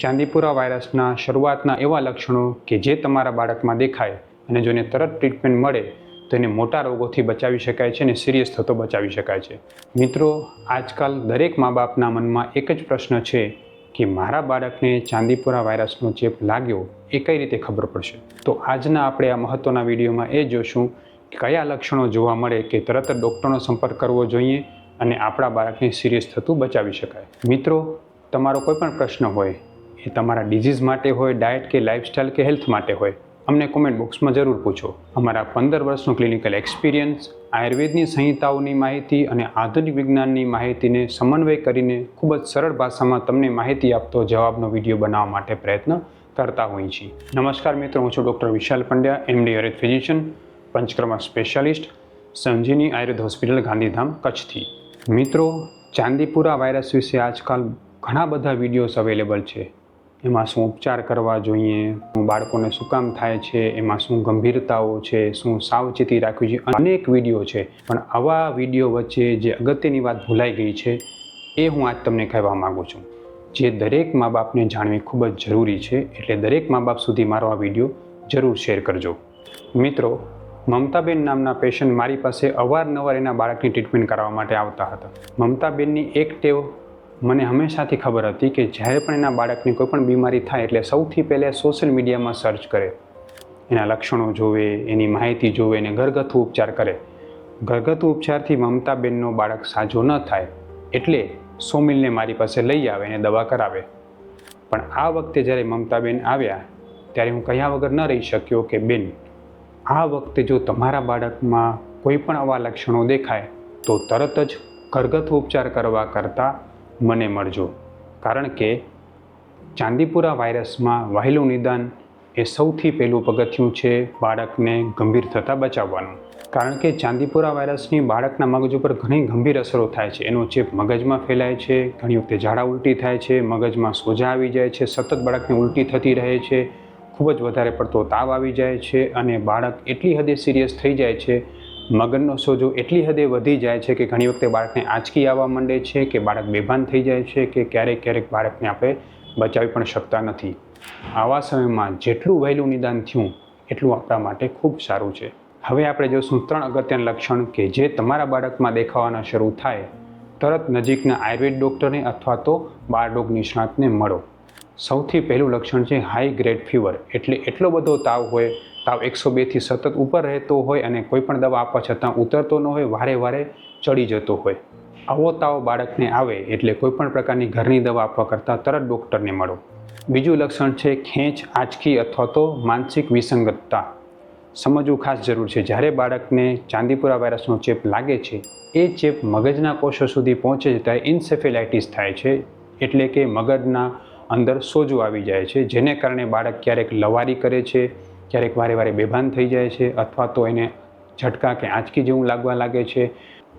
ચાંદીપુરા વાયરસના શરૂઆતના એવા લક્ષણો કે જે તમારા બાળકમાં દેખાય અને જો એને તરત ટ્રીટમેન્ટ મળે, તો એને મોટા રોગોથી બચાવી શકાય છે અને સિરિયસ થતો બચાવી શકાય છે. મિત્રો, આજકાલ દરેક મા બાપના મનમાં એક જ પ્રશ્ન છે કે મારા બાળકને ચાંદીપુરા વાયરસનો ચેપ લાગ્યો એ કઈ રીતે ખબર પડશે? તો આજના આપણે આ મહત્ત્વના વિડીયોમાં એ જોશું કે કયા લક્ષણો જોવા મળે કે તરત ડૉક્ટરનો સંપર્ક કરવો જોઈએ અને આપણા બાળકને સિરિયસ થતું બચાવી શકાય. મિત્રો, તમારો કોઈ પણ પ્રશ્ન હોય એ તમારા ડિઝીઝ માટે હોય ડાયટ કે લાઇફસ્ટાઇલ કે હેલ્થ માટે હોય, અમને કોમેન્ટ બોક્સમાં જરૂર પૂછો. અમારા પંદર વર્ષનું ક્લિનિકલ એક્સપિરિયન્સ આયુર્વેદની સંહિતાઓની માહિતી અને આધુનિક વિજ્ઞાનની માહિતીને સમન્વય કરીને ખૂબ જ સરળ ભાષામાં તમને માહિતી આપતો, જવાબનો વીડિયો બનાવવા માટે પ્રયત્ન કરતા હોઈએ છીએ. નમસ્કાર મિત્રો, હું છું doctor Vishal Pandya M D Ayurveda physician Panchakarma specialist Sanjeeni Ayurveda hospital Gandhidham, કચ્છથી. મિત્રો, ચાંદીપુરા વાયરસ વિશે આજકાલ ઘણા બધા વિડીયોઝ અવેલેબલ છે. એમાં શું ઉપચાર કરવા જોઈએ બાળકોને શું કામ થાય છે, એમાં શું ગંભીરતાઓ છે, શું સાવચેતી રાખવી જોઈએ, અનેક વીડિયો છે. પણ આવા વીડિયો વચ્ચે જે અગત્યની વાત ભૂલાઈ ગઈ છે, એ હું આજ તમને કહેવા માગું છું. જે દરેક મા બાપને જાણવી ખૂબ જ જરૂરી છે, એટલે દરેક મા બાપ સુધી મારો આ વીડિયો જરૂર શેર કરજો. મિત્રો, મમતાબેન નામના પેશન્ટ મારી પાસે અવારનવાર એના બાળકની ટ્રીટમેન્ટ કરાવવા માટે આવતા હતા. મમતાબેનની એક ટેવ મને હંમેશાથી ખબર હતી કે જ્યારે પણ એના બાળકની કોઈ પણ બીમારી થાય એટલે સૌથી પહેલાં સોશિયલ મીડિયામાં સર્ચ કરે. એના લક્ષણો જોવે, એની માહિતી જોવે અને ઘરગથ્થુ ઉપચાર કરે. ઘરગથ્થુ ઉપચારથી મમતાબેનનો બાળક સાજો ન થાય એટલે સોમિલને મારી પાસે લઈ આવે અને દવા કરાવે. પણ આ વખતે જ્યારે મમતાબેન આવ્યા, ત્યારે હું કહ્યા વગર ન રહી શક્યો કે, બેન, આ વખતે જો તમારા બાળકમાં કોઈ પણ આવા લક્ષણો દેખાય, તો તરત જ ઘરગથ્થુ ઉપચાર કરવા કરતાં મને મળજો. કારણ કે ચાંદીપુરા વાયરસમાં વહેલું નિદાન એ સૌથી પહેલું પગથિયું છે બાળકને ગંભીર થતાં બચાવવાનું. કારણ કે ચાંદીપુરા વાયરસની બાળકના મગજ ઉપર ઘણી ગંભીર અસરો થાય છે. એનો ચેપ મગજમાં ફેલાય છે, ઘણી વખતે ઝાડા ઉલટી થાય છે, મગજમાં સોજા આવી જાય છે, સતત બાળકને ઉલટી થતી રહે છે, ખૂબ જ વધારે પડતો તાવ આવી જાય છે અને બાળક એટલી હદે સિરિયસ થઈ જાય છે મગજનો સોજો એટલી હદે વધી જાય છે કે ઘણી વખતે બાળકને આંચકી આવવા માંડે છે કે બાળક બેભાન થઈ જાય છે કે ક્યારેક ક્યારેક બાળકને આપણે બચાવી પણ શકતા નથી. આવા સમયમાં જેટલું વહેલું નિદાન થયું, એટલું આપણા માટે ખૂબ સારું છે. હવે આપણે જોશું ત્રણ અગત્યના લક્ષણ કે જે તમારા બાળકમાં દેખાવાના શરૂ થાય. તરત નજીકના આયુર્વેદ ડૉક્ટરને અથવા તો બાળરોગ નિષ્ણાતને મળો. સૌથી પહેલું લક્ષણ છે હાઈ ગ્રેડ ફીવર એટલે એટલો બધો તાવ હોય તાવ એકસો બેથી સતત ઉપર રહેતો હોય અને કોઈ પણ દવા આપવા છતાં ઉતરતો ન હોય, વારે વારે ચડી જતો હોય. આવો તાવ બાળકને આવે એટલે કોઈ પણ પ્રકારની ઘરની દવા આપવા કરતાં તરત ડૉક્ટરને મળો. બીજું લક્ષણ છે ખેંચ, આંચકી અથવા તો માનસિક વિસંગતતા. સમજવું ખાસ જરૂર છે. જ્યારે બાળકને ચાંદીપુરા વાયરસનો ચેપ લાગે છે, એ ચેપ મગજના કોષો સુધી પહોંચે છે ત્યારે ઇન્સેફેલાઇટિસ થાય છે, એટલે કે મગજના અંદર સોજો આવી જાય છે, જેને કારણે બાળક ક્યારેક લવારી કરે છે ક્યારેક વારે વારે બેભાન થઈ જાય છે અથવા તો એને ઝટકા કે આંચકી જેવું લાગવા લાગે છે.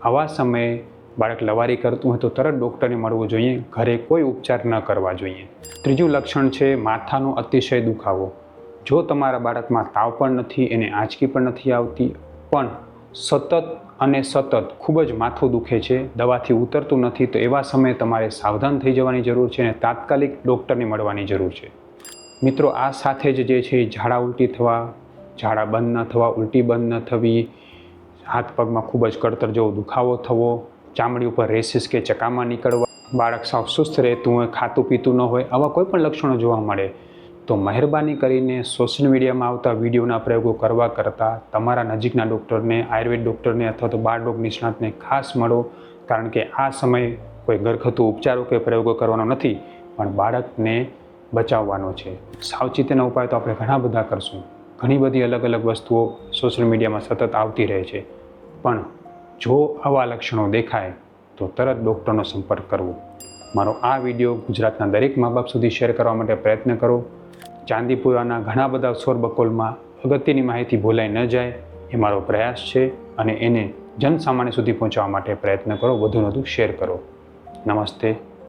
આવા સમયે બાળક લવારી કરતું હોય તો તરત ડૉક્ટરને મળવું જોઈએ. ઘરે કોઈ ઉપચાર ન કરવા જોઈએ. ત્રીજું લક્ષણ છે માથાનો અતિશય દુખાવો. જો તમારા બાળકમાં તાવ પણ નથી, એને આંચકી પણ નથી આવતી, પણ સતત અને સતત ખૂબ જ માથું દુખે છે, દવાથી ઉતરતું નથી, તો એવા સમયે તમારે સાવધાન થઈ જવાની જરૂર છે અને તાત્કાલિક ડૉક્ટરને મળવાની જરૂર છે. મિત્રો, આ સાથે જ જે છે ઝાડા ઉલટી થવા, ઝાડા બંધ ન થવા, ઉલટી બંધ ન થવી, હાથ પગમાં ખૂબ જ કળતર જેવો દુખાવો થવો, ચામડી ઉપર રેસીસ કે ચકામાં નીકળવા, બાળક સાવ સુસ્ત રહેતું હોય, ખાતું પીતું ન હોય, આવા કોઈ પણ લક્ષણો જોવા મળે, તો મહેરબાની કરીને સોશિયલ મીડિયામાં આવતા વિડીયોના પ્રયોગો કરવા કરતાં તમારા નજીકના ડૉક્ટરને, આયુર્વેદ ડૉક્ટરને અથવા તો બાળ રોગ નિષ્ણાતને ખાસ મળો, કારણ કે આ સમય કોઈ ઘરગથ્થુ ઉપચારો કે પ્રયોગો કરવાનો નથી, પણ બાળકને બચાવવાનો છે. સાવચેતીના ઉપાય તો આપણે ઘણા બધા કરશું. ઘણી બધી અલગ અલગ વસ્તુઓ સોશિયલ મીડિયામાં સતત આવતી રહે છે. પણ જો આવા લક્ષણો દેખાય, તો તરત ડૉક્ટરનો સંપર્ક કરવો. મારો આ વીડિયો ગુજરાતના દરેક મા બાપ સુધી શેર કરવા માટે પ્રયત્ન કરો. ચાંદીપુરાના ઘણા બધા સોરબકોલમાં અગત્યની માહિતી ભૂલાઈ ન જાય, એ મારો પ્રયાસ છે અને એને જનસામાન્ય સુધી પહોંચાડવા માટે પ્રયત્ન કરો, વધુને વધુ શેર કરો. નમસ્તે.